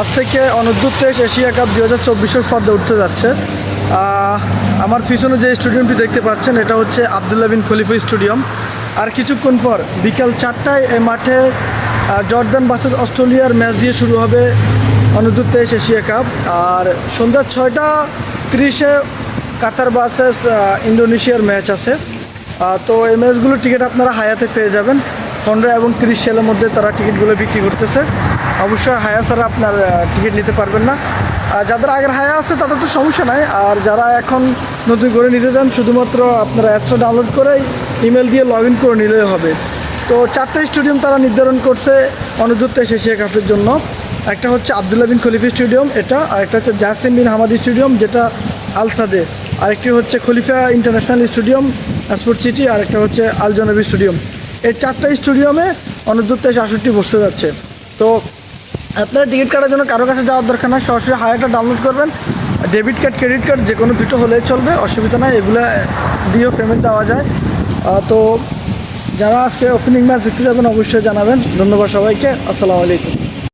আজ থেকে অনূর্ধ্ব তেইশ এশিয়া কাপ দু হাজার চব্বিশের পর্দে উঠতে যাচ্ছে। আমার পিছনে যে স্টেডিয়ামটি দেখতে পাচ্ছেন, এটা হচ্ছে আবদুল্লাহ বিন খলিফা স্টেডিয়াম। আর কিছুক্ষণ পর বিকাল চারটায় এই মাঠে জর্দান ভার্সেস অস্ট্রেলিয়ার ম্যাচ দিয়ে শুরু হবে অনূর্ধ্ব তেইশ এশিয়া কাপ। আর সন্ধ্যা ছয়টা তিরিশে কাতার ভার্সেস ইন্দোনেশিয়ার ম্যাচ আছে। তো এই ম্যাচগুলোর টিকিট আপনারা হায়াতে পেয়ে যাবেন। পনেরো এবং তিরিশ সালের মধ্যে তারা টিকিটগুলো বিক্রি করতেছে। অবশ্যই হায়া ছাড়া আপনার টিকিট নিতে পারবেন না। যাদের আগের হায়া আছে, তাদের তো সমস্যা নাই। আর যারা এখন নতুন করে নিতে চান, শুধুমাত্র আপনারা অ্যাপসটা ডাউনলোড করে ইমেল দিয়ে লগ ইন করে নিলেই হবে। তো চারটে স্টেডিয়াম তারা নির্ধারণ করছে তেইশ এশিয়া কাপের জন্য। একটা হচ্ছে আবদুল্লাহ বিন খলিফা স্টেডিয়াম, এটা, আর একটা হচ্ছে জাসিম বিন হামাদি স্টেডিয়াম, যেটা আলসাদে। আরেকটি হচ্ছে Khalifa international stadium sport city আর একটা হচ্ছে আল জনবী স্টেডিয়াম। এই চারটা স্টেডিয়ামে অনূর্ধ্ব তেইশ বসতে যাচ্ছে। তো আপনারা টিকিট কাটার জন্য কারও কাছে যাওয়ার দরকার না সরাসরি হায়ারটা ডাউনলোড করবেন। ডেবিট কার্ড, ক্রেডিট কার্ড যে কোনো দুটো হলেই চলবে, অসুবিধা নাই, এগুলো দিয়েও পেমেন্ট দেওয়া যায়। তো যারা আজকে ওপেনিং ম্যাচ দেখতে যাবেন, অবশ্যই জানাবেন। ধন্যবাদ সবাইকে, আসসালামু আলাইকুম।